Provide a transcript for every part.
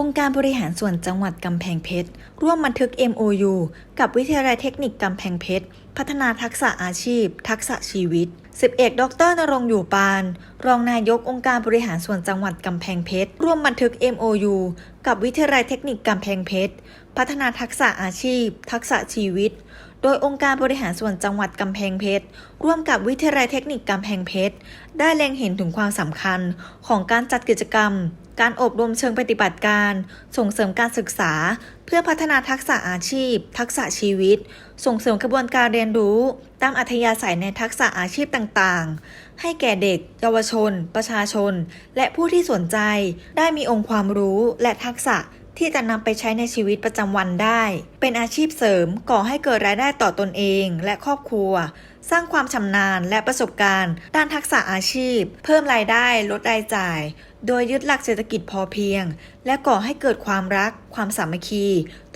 องค์การบริหารส่วนจังหวัดกำแพงเพชร ร่วมบันทึก MOU กับวิทยาลัยเทคนิคกำแพงเพชร พัฒนาทักษะอาชีพ ทักษะชีวิต10เอกดรนรงอยู่ปาน รองนายกองค์การบริหารส่วนจังหวัดกำแพงเพชร ร่วมบันทึก MOU กับวิทยาลัยเทคนิคกำแพงเพชร พัฒนาทักษะอาชีพ ทักษะชีวิต โดยองค์การบริหารส่วนจังหวัดกำแพงเพชร ร่วมกับวิทยาลัยเทคนิคกำแพงเพชร ได้เล็งเห็นถึงความสำคัญของการจัดกิจกรรม การอบรมเชิงปฏิบัติการ ส่งเสริมการศึกษา เพื่อพัฒนาทักษะอาชีพ ทักษะชีวิต ส่งเสริมกระบวนการเรียนรู้ ตามอัธยาศัยในทักษะอาชีพต่างๆ ให้แก่เด็ก เยาวชน ประชาชน และผู้ที่สนใจ ได้มีองค์ความรู้และทักษะ ที่จะนำไปใช้ในชีวิตประจำวันได้ เป็นอาชีพเสริมก่อให้เกิดรายได้ต่อตนเองและครอบครัว สร้างความชำนาญและประสบการณ์ ด้านทักษะอาชีพ เพิ่มรายได้ ลดรายจ่าย โดยยึดหลักเศรษฐกิจพอเพียง และก่อให้เกิดความรัก ความสามัคคี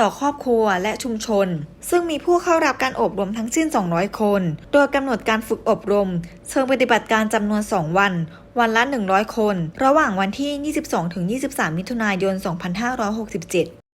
ต่อครอบครัวและชุมชน ซึ่งมีผู้เข้ารับการอบรมทั้งสิ้น 200 คน โดยกำหนดการฝึกอบรม เชิงปฏิบัติการจำนวน 2 วันวันละ 100 คน ระหว่างวันที่ 22-23 มิถุนายน 2567